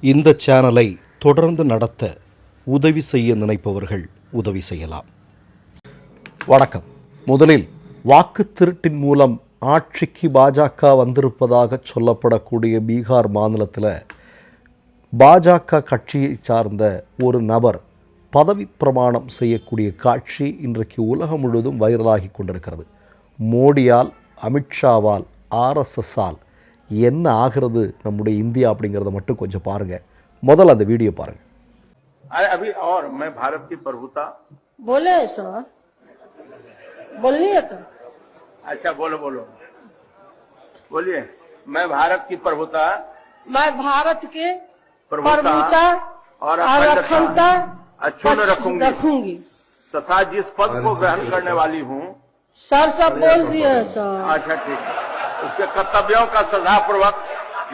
இந்த சேனலை தொடர்ந்து நடத்த உதவி செய்ய நினைப்பவர்கள் உதவி செய்யலாம். வணக்கம். முதலில் வாக்கு திருட்டின் மூலம் ஆட்சிக்கு பாஜக வந்திருப்பதாக சொல்லப்படக்கூடிய பீகார் மாநிலத்தில் பாஜக கட்சியை சார்ந்த ஒரு நபர் பதவி பிரமாணம் செய்யக்கூடிய காட்சி இன்றைக்கு உலகம் முழுவதும் வைரலாகி கொண்டிருக்கிறது. மோடியால் அமித்ஷாவால் ஆர்எஸ்எஸ்ஸால் என்ன ஆகிறது நம்முடைய இந்தியா அப்படிங்கிறத மட்டும் கொஞ்சம் பாருங்கள் முதல்ல அந்த வீடியோ பாருங்கள் अरे अभी और मैं भारत की प्रभुता बोले सर बोलिए तो अच्छा बोलो बोलो बोलिए मैं भारत की प्रभुता मैं भारत के प्रभुता प्रभुता और और अखंडता अखंडता अक्षुण्ण रखूंगी रखूंगी तथा जिस पद को ग्रहण करने वाली हूँ सर सब बोल दिए सर अच्छा ठीक है उसके कर्तव्यों का श्रद्धा पूर्वक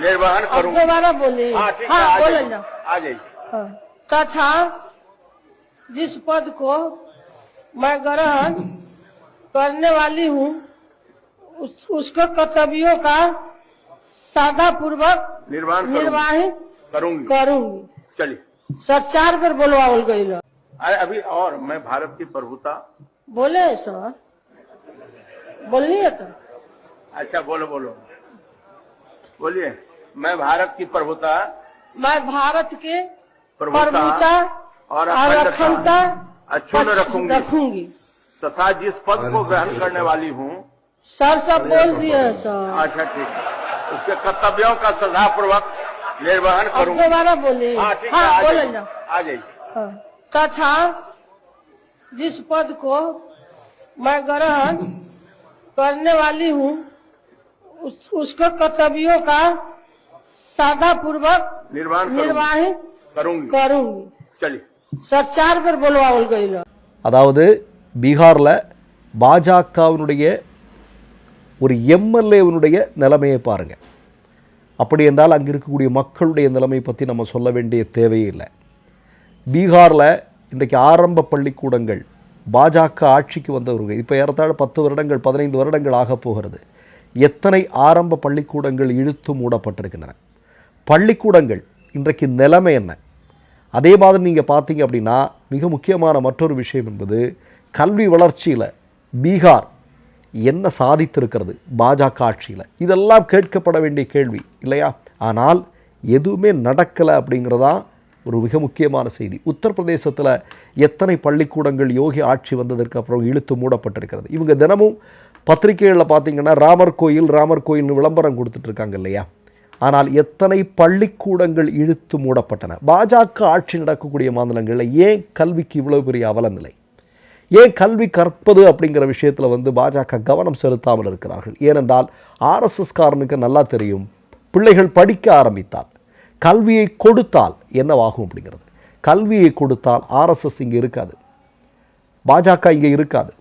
निर्वहन अब दोबारा बोलिए। हाँ ठीक है आ बोले जाइए। आ जाइए। हाँ। तथा जिस पद को मैं ग्रहण करने वाली हूँ उस, उसके कर्तव्यों का सादा पूर्वक निर्वहन करूँगी। निर्वाहित करूँगी। करूँगी। चलिए। सर चार बार बोलवाओ गई अरे अभी और मैं भारत की प्रभुता। बोले सर। बोलिए तो। अच्छा बोलो बोलो। बोलिए। मैं भारत की प्रभुता। मैं भारत के प्रभुता और अखंडता अक्षुण्ण रखूँगी। रखूँगी। तथा जिस पद को ग्रहण करने वाली हूँ सर सब बोल दिए सर। अच्छा ठीक। है उसके कर्तव्यों का श्रद्धापूर्वक निर्वहन अब दोबारा बोले हाँ ठीक हाँ आ बोले ना। आ जाइए। हाँ। तथा जिस पद को मैं ग्रहण करने वाली हूँ उस, उसके कर्तव्यों का सादा पूर्वक निर्वहन करूंगी निर्वाहित करूंगी करूंगी चलिए सर चार बार बोलवाओ गई அதாவது பீகாரில் பாஜகவினுடைய ஒரு எம்எல்ஏவினுடைய நிலைமையை பாருங்கள் அப்படி என்றால் அங்கே இருக்கக்கூடிய மக்களுடைய நிலைமை பற்றி நம்ம சொல்ல வேண்டிய தேவையே இல்லை பீகாரில் இன்றைக்கு ஆரம்ப பள்ளிக்கூடங்கள் பாஜக ஆட்சிக்கு வந்தவர்கள் இப்போ ஏறத்தாழ பத்து வருடங்கள் பதினைந்து வருடங்கள் ஆகப் போகிறது எத்தனை ஆரம்ப பள்ளிக்கூடங்கள் இழுத்து மூடப்பட்டிருக்கின்றன? பள்ளிக்கூடங்கள் இன்றைக்கு நிலைமை என்ன? அதே மாதிரி நீங்கள் பார்த்தீங்க அப்படின்னா மிக முக்கியமான மற்றொரு விஷயம் என்பது கல்வி வளர்ச்சியில் பீகார் என்ன சாதித்திருக்கிறது? பாஜக ஆட்சியில். இதெல்லாம் கேட்கப்பட வேண்டிய கேள்வி இல்லையா? ஆனால் எதுவுமே நடக்கலை அப்படிங்கிறதான் ஒரு மிக முக்கியமான செய்தி. உத்தரப்பிரதேசத்தில் எத்தனை பள்ளிக்கூடங்கள் யோகி ஆட்சி வந்ததற்கு அப்புறம் இழுத்து மூடப்பட்டிருக்கிறது. இவங்க தினமும் பத்திரிகைகளில் பார்த்தீங்கன்னா ராமர் கோயில் ராமர் கோயில்னு விளம்பரம் கொடுத்துட்ருக்காங்க இல்லையா? ஆனால் எத்தனை பள்ளிக்கூடங்கள் இழுத்து மூடப்பட்டன? பாஜக ஆட்சி நடக்கக்கூடிய மாநிலங்களில் ஏன் கல்விக்கு இவ்வளோ பெரிய அவலநிலை? ஏன் கல்வி கற்பது அப்படிங்கிற விஷயத்தில் வந்து பாஜக கவனம் செலுத்தாமல் இருக்கிறார்கள்? ஏனென்றால் ஆர்எஸ்எஸ் காரனுக்கு நல்லா தெரியும் பிள்ளைகள் படிக்க ஆரம்பித்தால். கல்வியை கொடுத்தால் என்னவாகும் அப்படிங்கிறது. கல்வியை கொடுத்தால் ஆர்எஸ்எஸ் இங்கே இருக்காது. பாஜக இங்கே இருக்காது.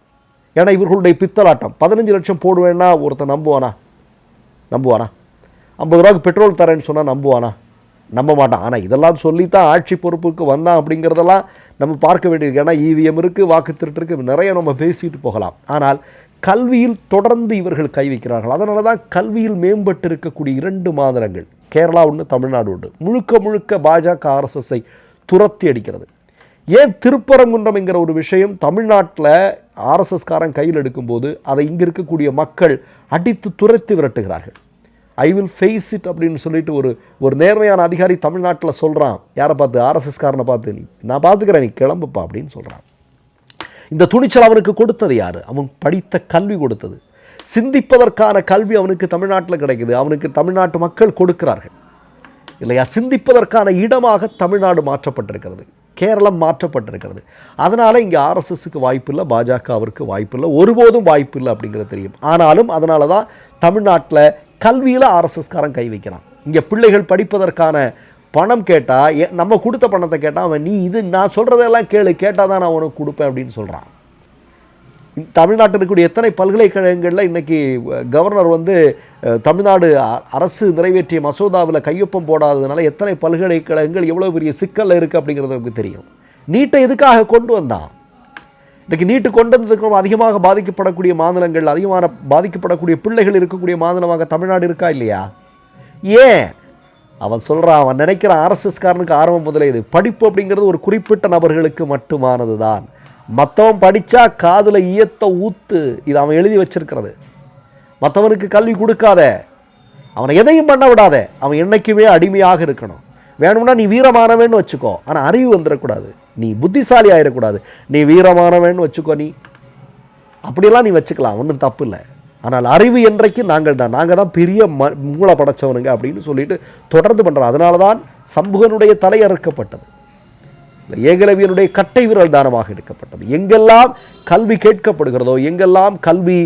ஏன்னா இவர்களுடைய பித்தலாட்டம். பதினஞ்சு லட்சம் போடுவேன்னா ஒருத்தன் நம்புவானா? நம்புவானா? ஐம்பது ரூபாய்க்கு பெட்ரோல் தரேன்னு சொன்னால் நம்புவானா? நம்ப மாட்டான். ஆனால் இதெல்லாம் சொல்லித்தான் ஆட்சி பொறுப்புக்கு வந்தான் அப்படிங்கிறதெல்லாம் நம்ம பார்க்க வேண்டியிருக்கு. ஏன்னா இவிஎம் இருக்குது வாக்கு திருட்டு இருக்குது நிறைய நம்ம பேசிட்டு போகலாம். ஆனால் கல்வியில் தொடர்ந்து இவர்கள் கை வைக்கிறார்கள். அதனால தான் கல்வியில் மேம்பட்டு இருக்கக்கூடிய இரண்டு மாநிலங்கள். கேரளா ஒன்று தமிழ்நாடு ஒன்று முழுக்க முழுக்க பாஜக ஆர்எஸ்எஸ்ஐ துரத்தி அடிக்கிறது. ஏன் திருப்பரங்குன்றம் என்கிற ஒரு விஷயம் தமிழ்நாட்டில் ஆர்எஸ்எஸ்காரன் கையில் எடுக்கும்போது அதை இங்கே இருக்கக்கூடிய மக்கள் அடித்து துரத்தி விரட்டுகிறார்கள். ஐ வில் ஃபேஸ் இட் அப்படின்னு சொல்லிட்டு ஒரு ஒரு நேர்மையான அதிகாரி தமிழ்நாட்டில் சொல்கிறான் யாரை பார்த்து? ஆர்எஸ்எஸ்காரனை பார்த்து. நீ நான் பார்த்துக்கிறேன் நீ கிளம்புப்பா அப்படின்னு சொல்கிறான் இந்த துணிச்சல் அவனுக்கு கொடுத்தது யார்? அவன் படித்த கல்வி கொடுத்தது. சிந்திப்பதற்கான கல்வி அவனுக்கு தமிழ்நாட்டில் கிடைக்குது. அவனுக்கு தமிழ்நாட்டு மக்கள் கொடுக்கிறார்கள். இல்லையா? சிந்திப்பதற்கான இடமாக தமிழ்நாடு மாற்றப்பட்டிருக்கிறது. கேரளம் மாற்றப்பட்டிருக்கிறது. அதனால் இங்கே ஆர்எஸ்எஸ்க்கு வாய்ப்பில்லை பாஜக அவருக்கு வாய்ப்பில்லை. ஒருபோதும் வாய்ப்பில்லை அப்படிங்கிறது தெரியும். ஆனாலும் அதனால தான் தமிழ்நாட்டில் கல்வியில் ஆர்எஸ்எஸ்காரன் கை வைக்கிறான். இங்கே பிள்ளைகள் படிப்பதற்கான பணம் கேட்டால் நம்ம கொடுத்த பணத்தை கேட்டால் அவன் நீ இது நான் சொல்கிறதெல்லாம் கேளு கேட்டால் தான் நான் உனக்கு கொடுப்பேன் அப்படின்னு சொல்கிறான் தமிழ்நாட்டில் இருக்கக்கூடிய எத்தனை பல்கலைக்கழகங்களில் இன்றைக்கி கவர்னர் வந்து தமிழ்நாடு அ- அரசு நிறைவேற்றிய மசோதாவில் கையொப்பம் போடாததுனால எத்தனை பல்கலைக்கழகங்கள் எவ்வளோ பெரிய சிக்கலில் இருக்குது அப்படிங்கிறது நமக்கு தெரியும். நீட்டை எதுக்காக கொண்டு வந்தான்? இன்றைக்கி நீட்டு கொண்டு வந்ததுக்கு அதிகமாக பாதிக்கப்படக்கூடிய மாநிலங்கள் அதிகமான பாதிக்கப்படக்கூடிய பிள்ளைகள் இருக்கக்கூடிய மாநிலமாக தமிழ்நாடு இருக்கா இல்லையா? ஏன்? அவன் சொல்கிறான் அவன் நினைக்கிறான் ஆர்எஸ்எஸ்காரனுக்கு ஆரம்பம் முதலே இது. படிப்பு அப்படிங்கிறது ஒரு குறிப்பிட்ட நபர்களுக்கு மட்டுமானது தான் மற்றவன் படித்தா காதில் ஈயத்த ஊத்து இது அவன் எழுதி வச்சிருக்கிறது. மற்றவனுக்கு கல்வி கொடுக்காத அவனை எதையும் பண்ண விடாத அவன் என்னைக்குமே அடிமையாக இருக்கணும். வேணும்னா நீ வீரமானவன் வச்சுக்கோ. ஆனால் அறிவு வந்துடக்கூடாது நீ புத்திசாலி ஆகிடக்கூடாது நீ வீரமானவன் வச்சுக்கோ நீ. அப்படியெல்லாம் நீ வச்சுக்கலாம். ஒன்றும் தப்பு இல்லை. ஆனால் அறிவு என்றைக்கு நாங்கள் தான். நாங்கள் தான் பெரிய ம மூளை படைச்சவனுங்க அப்படின்னு சொல்லிட்டு தொடர்ந்து பண்ணுறோம் அதனால தான் சம்புகனுடைய தலை அறுக்கப்பட்டது. ஏகலவியனுடைய கட்டை விரல் தானமாக எடுக்கப்பட்டது. எங்கெல்லாம் கல்வி கேட்கப்படுகிறதோ எங்கெல்லாம் கல்வி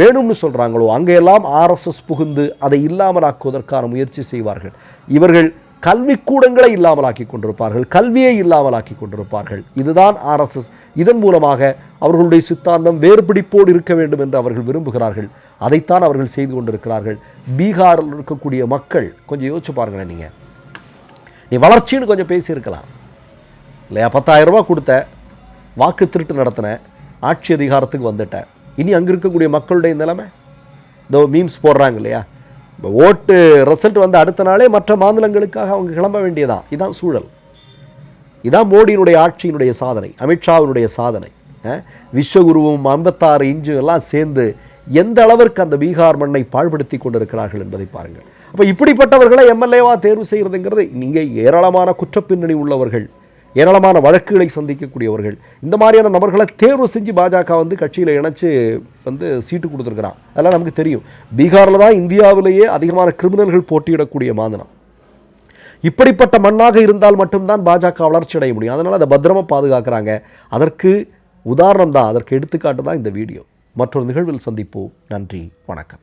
வேணும்னு சொல்கிறாங்களோ அங்கெல்லாம் ஆர்எஸ்எஸ் புகுந்து அதை இல்லாமலாக்குவதற்கான முயற்சி செய்வார்கள். இவர்கள் கல்விக்கூடங்களை இல்லாமலாக்கி கொண்டிருப்பார்கள் கல்வியை இல்லாமலாக்கி கொண்டிருப்பார்கள். இதுதான் ஆர்எஸ்எஸ் இதன் மூலமாக அவர்களுடைய சித்தாந்தம் வேறுபிடிப்போடு இருக்க வேண்டும் என்று அவர்கள் விரும்புகிறார்கள். அதைத்தான் அவர்கள் செய்து கொண்டிருக்கிறார்கள். பீகாரில் இருக்கக்கூடிய மக்கள் கொஞ்சம் யோசிச்சு பாருங்களேன் நீங்கள் நீ வளர்ச்சின்னு கொஞ்சம் பேசியிருக்கலாம். இல்லையா? பத்தாயிரரூபா கொடுத்த வாக்கு திருட்டு நடத்தினேன் ஆட்சி அதிகாரத்துக்கு வந்துட்டேன். இனி அங்கே இருக்கக்கூடிய மக்களுடைய நிலைமை? இதோ மீம்ஸ் போடுறாங்க இல்லையா? இப்போ ஓட்டு ரிசல்ட் வந்து அடுத்த நாளே மற்ற மாநிலங்களுக்காக அவங்க கிளம்ப வேண்டியதான் இதான் சூழல். இதான் மோடியினுடைய ஆட்சியினுடைய சாதனை அமித்ஷாவினுடைய சாதனை. விஸ்வகுருவும் ஐம்பத்தாறு இன்ச்சும் எல்லாம் சேர்ந்து எந்த அளவிற்கு அந்த பீகார் மண்ணை பாழ்படுத்தி கொண்டிருக்கிறார்கள் என்பதை பாருங்கள். அப்போ இப்படிப்பட்டவர்களை எம்எல்ஏவா தேர்வு செய்கிறதுங்கிறது நீங்கள் ஏராளமான குற்றப்பின்னணி உள்ளவர்கள். ஏராளமான வழக்குகளை சந்திக்கக்கூடியவர்கள். இந்த மாதிரியான நபர்களை தேர்வு செஞ்சு பாஜக வந்து கட்சியில் இணைச்சு வந்து சீட்டு கொடுத்துருக்குறான். அதெல்லாம் நமக்கு தெரியும். பீகாரில் தான் இந்தியாவிலேயே அதிகமான கிரிமினல்கள் போட்டியிடக்கூடிய மாநிலம். இப்படிப்பட்ட மண்ணாக இருந்தால் மட்டும்தான் பாஜக வளர்ச்சி அடைய முடியும். அதனால் அதை பத்திரமாக பாதுகாக்கிறாங்க. அதற்கு உதாரணம் தான் அதற்கு எடுத்துக்காட்டு தான் இந்த வீடியோ. மற்றொரு நிகழ்வில் சந்திப்போம். நன்றி வணக்கம்.